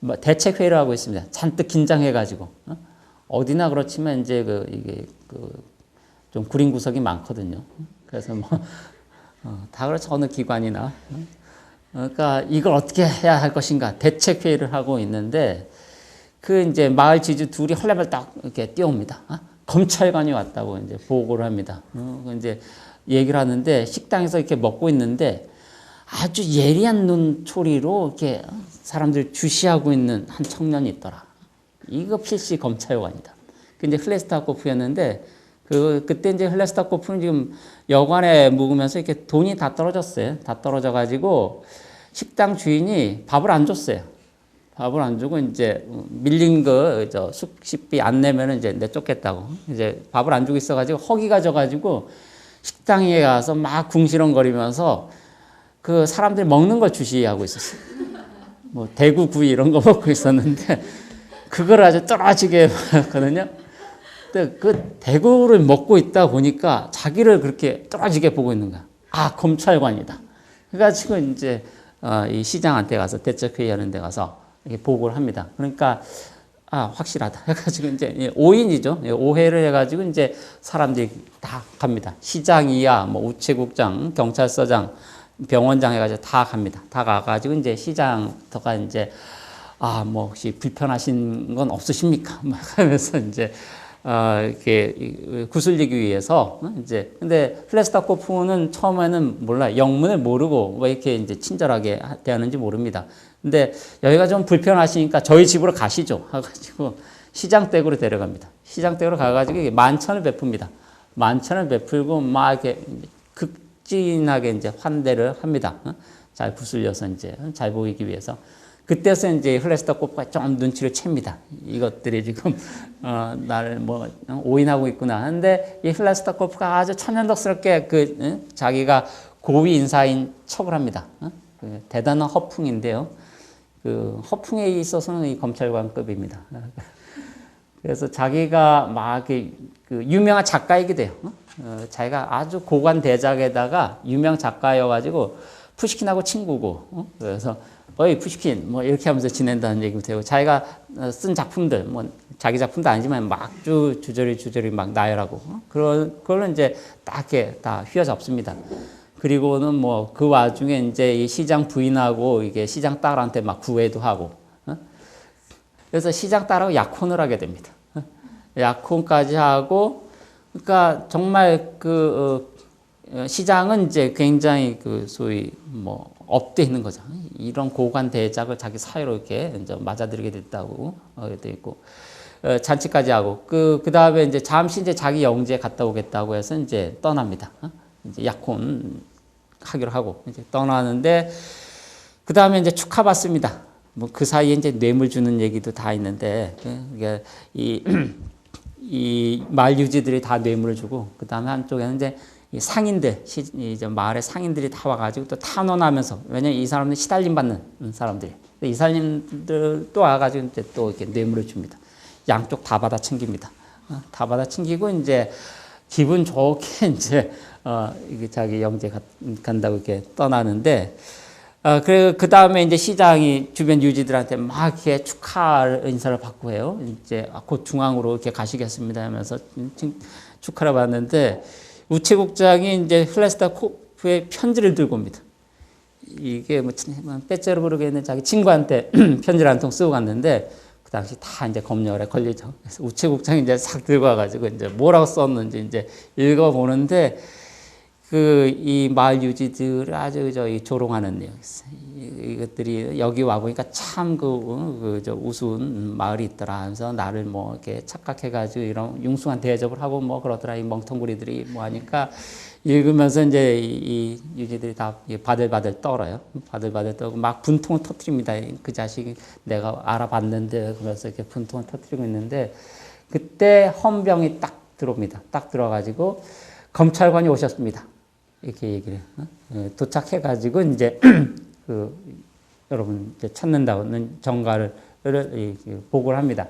뭐 대책 회의를 하고 있습니다. 잔뜩 긴장해가지고 어? 어디나 그렇지만 이제 그 이게 그 좀 구린 구석이 많거든요. 그래서 뭐 어, 다 그렇죠 어느 기관이나 어? 그러니까 이걸 어떻게 해야 할 것인가 대책 회의를 하고 있는데 그 이제 마을 지주 둘이 헐레벌떡 이렇게 뛰어옵니다. 어? 검찰관이 왔다고 이제 보고를 합니다. 어, 그 이제 얘기를 하는데 식당에서 이렇게 먹고 있는데 아주 예리한 눈초리로 이렇게 사람들 주시하고 있는 한 청년이 있더라. 이거 필시 검찰관이다. 그 이제 흘레스타코프였는데 그 그때 이제 흘레스타코프는 지금 여관에 묵으면서 이렇게 돈이 다 떨어졌어요. 다 떨어져 가지고 식당 주인이 밥을 안 줬어요. 밥을 안 주고 이제 밀린 거저 숙식비 안 내면은 이제 내쫓겠다고 이제 밥을 안 주고 있어가지고 허기가 져가지고 식당에 가서 막 궁시렁거리면서 그 사람들이 먹는 걸 주시하고 있었어요. 뭐 대구 구이 이런 거 먹고 있었는데 그걸 아주 떨어지게 했거든요. 근데 그 대구를 먹고 있다 보니까 자기를 그렇게 떨어지게 보고 있는 거야. 아 검찰관이다. 그래가지고 이제 어, 이 시장한테 가서 대책회의 하는 데 가서 이렇게 보고를 합니다. 그러니까 아 확실하다 해가지고 이제 오인이죠. 오해를 해가지고 이제 사람들이 다 갑니다. 시장이야, 뭐 우체국장, 경찰서장, 병원장 해가지고 다 갑니다. 다 가가지고 이제 시장터가 이제 아 뭐 혹시 불편하신 건 없으십니까? 막 하면서 이제 어, 이렇게 구슬리기 위해서 어? 이제 근데 플레스타코프는 처음에는 몰라 영문을 모르고 왜 이렇게 이제 친절하게 대하는지 모릅니다. 근데 여기가 좀 불편하시니까 저희 집으로 가시죠. 해가지고 시장 댁으로 데려갑니다. 시장 댁으로 가가지고 만천을 베풉니다. 만천을 베풀고 막 이렇게 극진하게 이제 환대를 합니다. 어? 잘 부술려서 이제 잘 보이기 위해서. 그때서 이제 흘레스타코프가 좀 눈치를 챕니다. 이것들이 지금 어, 나를 뭐 오인하고 있구나 하는데 이 흘레스타코프가 아주 천연덕스럽게 그 응? 자기가 고위 인사인 척을 합니다. 어? 그 대단한 허풍인데요. 그 허풍에 있어서는 이 검찰관급입니다. 그래서 자기가 막 그 유명한 작가이기도 해요. 어? 자기가 아주 고관 대작에다가 유명 작가여가지고 푸시킨하고 친구고 어? 그래서 어이 푸시킨 뭐 이렇게 하면서 지낸다는 얘기도 되고 자기가 쓴 작품들 뭐 자기 작품도 아니지만 막주 주저리 주저리 막 나열하고 어? 그런 그걸 이제 딱 이렇게 다 휘어잡습니다. 그리고는 뭐 그 와중에 이제 이 시장 부인하고 이게 시장 딸한테 막 구애도 하고 어? 그래서 시장 딸하고 약혼을 하게 됩니다. 어? 약혼까지 하고 그러니까 정말 그 어, 시장은 이제 굉장히 그 소위 뭐 업돼 있는 거죠. 이런 고관 대작을 자기 사회로 이렇게 이제 맞아들이게 됐다고 어, 돼 있고 어, 잔치까지 하고 그 그 다음에 이제 잠시 이제 자기 영지에 갔다 오겠다고 해서 이제 떠납니다. 어? 이제 약혼 하기로 하고 이제 떠나는데 그 다음에 이제 축하받습니다. 뭐 그 사이에 이제 뇌물 주는 얘기도 다 있는데 이게 이 이 마을 유지들이 다 뇌물을 주고 그 다음에 한쪽에는 이제 이 상인들, 시, 이제 마을의 상인들이 다 와가지고 또 탄원하면서 왜냐면 이 사람들 시달림 받는 사람들이 이 사람들 또 와가지고 이제 또 이렇게 뇌물을 줍니다. 양쪽 다 받아 챙깁니다. 어, 다 받아 챙기고 이제 기분 좋게 이제 어 이게 자기 영재 가, 간다고 이렇게 떠나는데 어, 그래, 그 다음에 이제 시장이 주변 유지들한테 막 이렇게 축하 인사를 받고 해요. 이제 곧 중앙으로 이렇게 가시겠습니다 하면서 축하를 받는데 우체국장이 이제 플레스타코프의 편지를 들고 옵니다. 이게 뭐 빼째로 모르겠는 자기 친구한테 편지를 한 통 쓰고 갔는데 그 당시 다 이제 검열에 걸리죠. 그래서 우체국장이 이제 싹 들고 와가지고 이제 뭐라고 썼는지 이제 읽어보는데 그 이 마을 유지들을 아주 저이 조롱하는 내용이 있어요. 이것들이 여기 와 보니까 참그 그 우스운 마을이 있더라 하면서 나를 뭐 이렇게 착각해 가지고 이런 융숭한 대접을 하고 뭐 그러더라 이 멍텅구리들이 뭐 하니까 읽으면서 이제 이 유지들이 다 바들바들 떨어요. 바들바들 떨고 막 분통을 터트립니다. 그 자식이 내가 알아봤는데 그래서 이렇게 분통을 터트리고 있는데 그때 헌병이 딱 들어옵니다. 딱 들어가지고 검찰관이 오셨습니다. 이렇게 얘기를 어? 도착해 가지고 이제 그 여러분 이제 찾는다는 정가를 보고를 합니다.